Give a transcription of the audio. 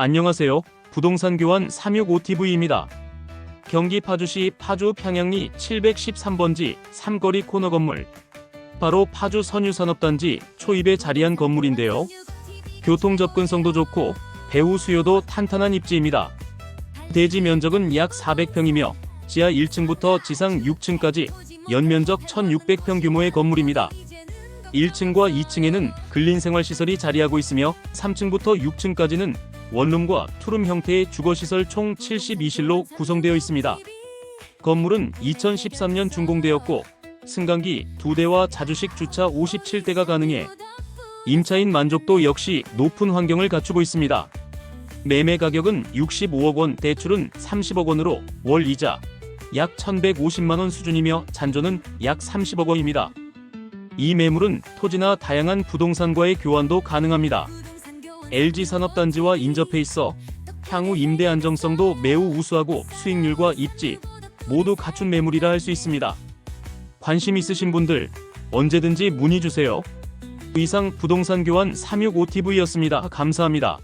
안녕하세요. 부동산 교환 365TV입니다. 경기 파주시 파주 평양리 713번지 삼거리 코너 건물. 바로 파주 선유산업단지 초입에 자리한 건물인데요. 교통 접근성도 좋고 배후 수요도 탄탄한 입지입니다. 대지 면적은 약 400평이며 지하 1층부터 지상 6층까지 연면적 1600평 규모의 건물입니다. 1층과 2층에는 근린생활시설이 자리하고 있으며 3층부터 6층까지는 원룸과 투룸 형태의 주거시설 총 72실로 구성되어 있습니다. 건물은 2013년 준공되었고 승강기 2대와 자주식 주차 57대가 가능해 임차인 만족도 역시 높은 환경을 갖추고 있습니다. 매매 가격은 65억 원, 대출은 30억 원으로 월 이자 약 1,150만 원 수준이며 잔존은 약 30억 원입니다. 이 매물은 토지나 다양한 부동산과의 교환도 가능합니다. LG 산업단지와 인접해 있어 향후 임대 안정성도 매우 우수하고 수익률과 입지 모두 갖춘 매물이라 할 수 있습니다. 관심 있으신 분들 언제든지 문의 주세요. 이상 부동산 교환 365TV였습니다. 감사합니다.